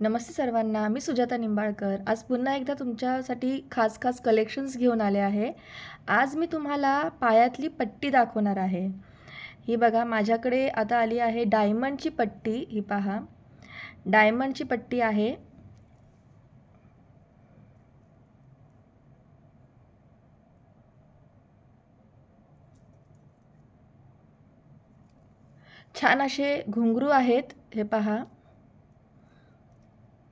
नमस्ते सर्वांना मी सुजाता निंबाळकर. आज पुन्हा एकदा तुमच्यासाठी खास खास कलेक्शन्स घेऊन आले आहे. आज मी तुम्हाला पायातली पट्टी दाखवणार आहे. ही बघा माझ्याकडे आता आली आहे डायमंडची पट्टी. ही पहा. डायमंडची पट्टी आहे. छान असे घुंगरू आहेत. हे पहा.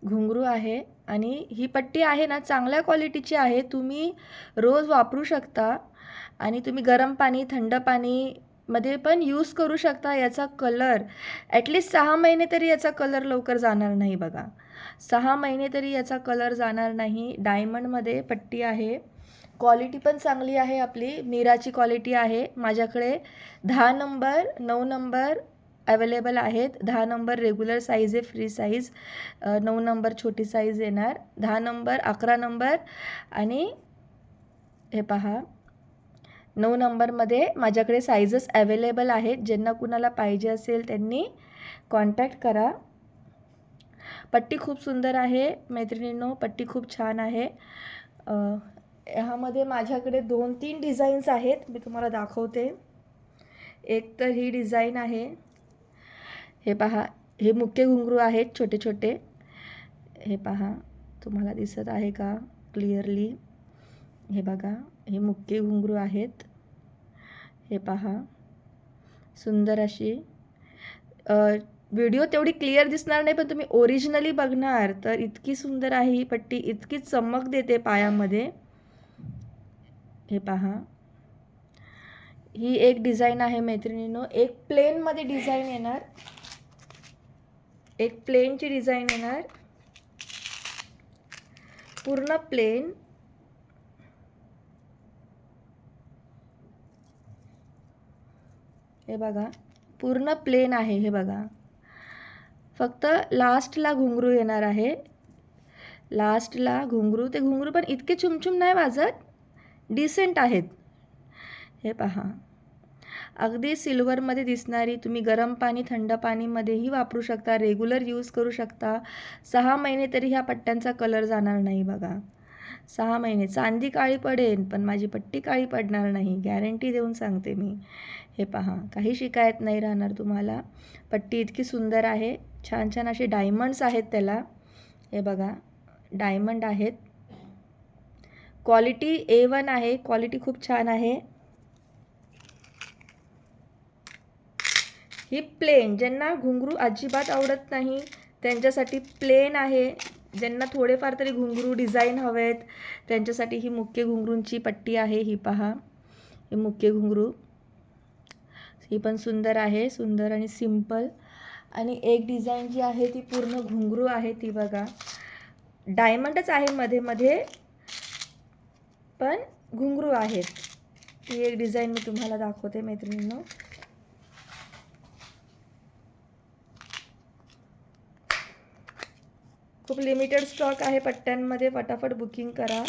घुंगरू आहे आणि ही पट्टी आहे ना चांगल्या क्वालिटीची आहे. तुम्ही रोज वापरू शकता आणि तुम्ही गरम पाणी थंड पाणी मध्ये पण यूज करू शकता. याचा कलर ॲटलिस्ट सहा महिने तरी याचा कलर लवकर जाणार नाही बघा. सहा महिने तरी याचा कलर जाणार नाही. डायमंडमध्ये पट्टी आहे. क्वालिटी पण चांगली आहे आपली. मीराची क्वालिटी आहे. माझ्याकडे दहा नंबर नऊ नंबर अवेलेबल आहेत. दहा नंबर रेग्युलर साईज आहे फ्री साईज नऊ नंबर छोटी साईज येणार. दहा नंबर अकरा नंबर आणि हे पहा. नऊ नंबरमध्ये माझ्याकडे साईजेस अवेलेबल आहेत. ज्यांना कुणाला पाहिजे असेल त्यांनी कॉन्टॅक्ट करा. पट्टी खूप सुंदर आहे मैत्रिणींनो. पट्टी खूप छान आहे. ह्यामध्ये माझ्याकडे दोन तीन डिझाईन्स आहेत. मी तुम्हाला दाखवते. एक तर ही डिझाईन आहे. हे पहा हे मुख्य घुंगरू आहेत छोटे छोटे. हे पहा तुम्हाला दिसत आहे का? क्लिअरली हे बघा हे मुख्य घुंगरू आहेत. हे पहा सुंदर अशी. व्हिडिओ तेवढी क्लिअर दिसणार नाही पण तुम्ही ओरिजिनली बघणार तर इतकी सुंदर आहे ही पट्टी इतकी चमक देते पायामध्ये. हे पहा. ही एक डिझाईन आहे मैत्रिणीनो एक प्लेनमध्ये डिझाईन येणार. एक प्लेनची डिझाईन येणार. पूर्ण प्लेन हे बघा पूर्ण प्लेन आहे हे बघा. फक्त लास्टला घुंगरू येणार आहे. लास्टला घुंगरू ते घुंगरू पण इतके चुमचुम नाही वाजत. डिसेंट आहेत. हे पहा. अगदी सिल्वरमध्ये दिसणारी तुम्ही गरम पाणी थंड पाणीमध्येही वापरू शकता रेग्युलर यूज करू शकता. सहा महिने तरी ह्या पट्ट्यांचा कलर जाणार नाही बघा. सहा महिने. चांदी काळी पडेल पण माझी पट्टी काळी पडणार नाही. गॅरंटी देऊन सांगते मी. हे पहा काही शिकायत नाही राहणार तुम्हाला. पट्टी इतकी सुंदर आहे. छान छान असे डायमंड्स आहेत त्याला. हे बघा डायमंड आहेत. क्वालिटी ए वन आहे. क्वालिटी खूप छान आहे. ही प्लेन ज्यांना घुंगरू अजिबात आवडत नाही त्यांच्यासाठी प्लेन आहे. ज्यांना थोडेफार तरी घुंगरू डिझाईन हवेत त्यांच्यासाठी ही मुख्य घुंगरूंची पट्टी आहे. ही पहा ही मुख्य घुंगरू. ही पण सुंदर आहे सुंदर आणि सिंपल आणि एक डिझाईन जी आहे ती पूर्ण घुंगरू आहे ती बघा. डायमंडच आहे मध्ये मध्ये पण घुंगरू आहेत. ती एक डिझाईन मी तुम्हाला दाखवते मैत्रिणींनो. खूप लिमिटेड स्टॉक आहे पट्ट्यांमध्ये फटाफट बुकिंग करा.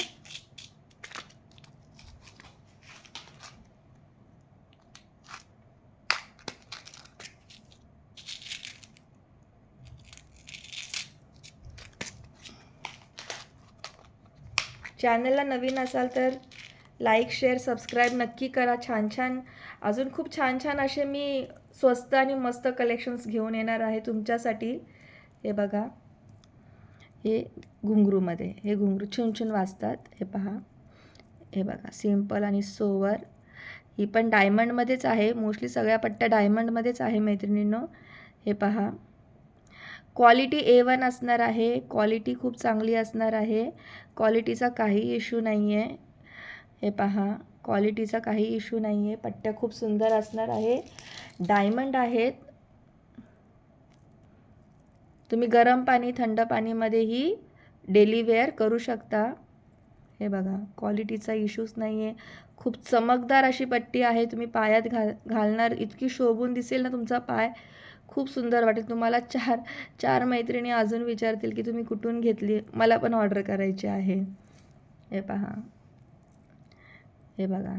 चॅनलला नवीन असाल तर लाईक शेअर सबस्क्राईब नक्की करा. छान छान अजून खूप छान छान असे मी स्वस्त आणि मस्त कलेक्शन्स घेऊन येणार आहे तुमच्यासाठी. हे बघा. हे घुंगरूमध्ये हे घुंगरू छुनछुन वाजतात. हे पहा. हे बघा सिंपल आणि सोवर. ही पण डायमंडमध्येच आहे. मोस्टली सगळ्या पट्ट्या डायमंडमध्येच आहे मैत्रिणींनो. हे पहा. क्वालिटी ए वन असणार आहे. क्वालिटी खूप चांगली असणार आहे. क्वालिटीचा काही इश्यू नाही आहे हे पहा. क्वालिटीचा काही इश्यू नाही आहे पट्ट्या खूप सुंदर असणार आहे. डायमंड आहेत. तुम्ही गरम पाणी थंड पाणीमध्येही डेली वेअर करू शकता. हे बघा क्वालिटीचा इश्यूज नाही आहे खूप चमकदार अशी पट्टी आहे. तुम्ही पायात घाल घालणार इतकी शोभून दिसेल ना तुमचा पाय. खूप सुंदर वाटेल. तुम्हाला चार चार मैत्रिणी अजून विचारतील की तुम्ही कुठून घेतली? मला पण ऑर्डर करायची आहे. हे पहा. हे बघा.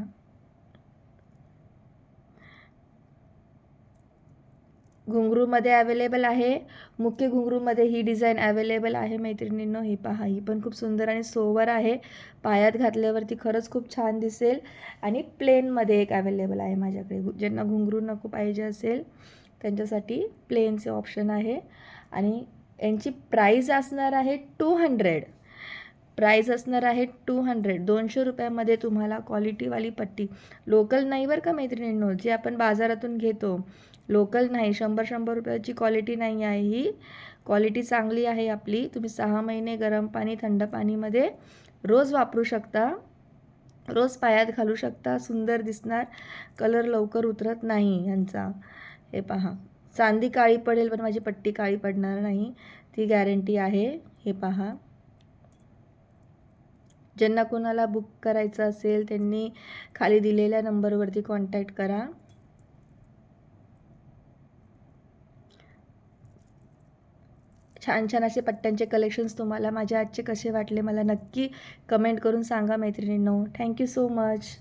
घुंगरूमध्ये अवेलेबल आहे. मुख्य घुंगरूमध्ये ही डिझाईन अवेलेबल आहे मैत्रिणींनो. ही पहा ही पण खूप सुंदर आणि सोवर आहे. पायात घातल्यावरती खरंच खूप छान दिसेल. आणि प्लेनमध्ये एक अवेलेबल आहे माझ्याकडे ज्यांना घुंगरू नको पाहिजे असेल त्यांच्यासाठी प्लेनचे ऑप्शन आहे. आणि यांची प्राईज असणार आहे टू हंड्रेड प्राईज असणार आहे टू हंड्रेड दोनशे रुपयामध्ये तुम्हाला क्वालिटीवाली पट्टी. लोकल नाही बरं का मैत्रिणींनो? जी आपण बाजारातून घेतो. लोकल नाही. शंभर शंभर रुपयाची क्वालिटी नाही आहे ही. क्वालिटी चांगली आहे आपली. तुम्ही सहा महिने गरम पाणी थंड पाणीमध्ये रोज वापरू शकता. रोज पायात घालू शकता. सुंदर दिसणार. कलर लवकर उतरत नाही यांचा. हे पहा. चांदी काळी पडेल पण माझी पट्टी काळी पडणार नाही. ती गॅरंटी आहे. हे पहा. ज्यांना कोणाला बुक करायचं असेल त्यांनी खाली दिलेल्या नंबरवरती कॉन्टॅक्ट करा. छान छान असे पट्ट्यांचे कलेक्शन्स तुम्हाला माझ्या आजचे कसे वाटले मला नक्की कमेंट करून सांगा मैत्रिणींनो. Thank you so much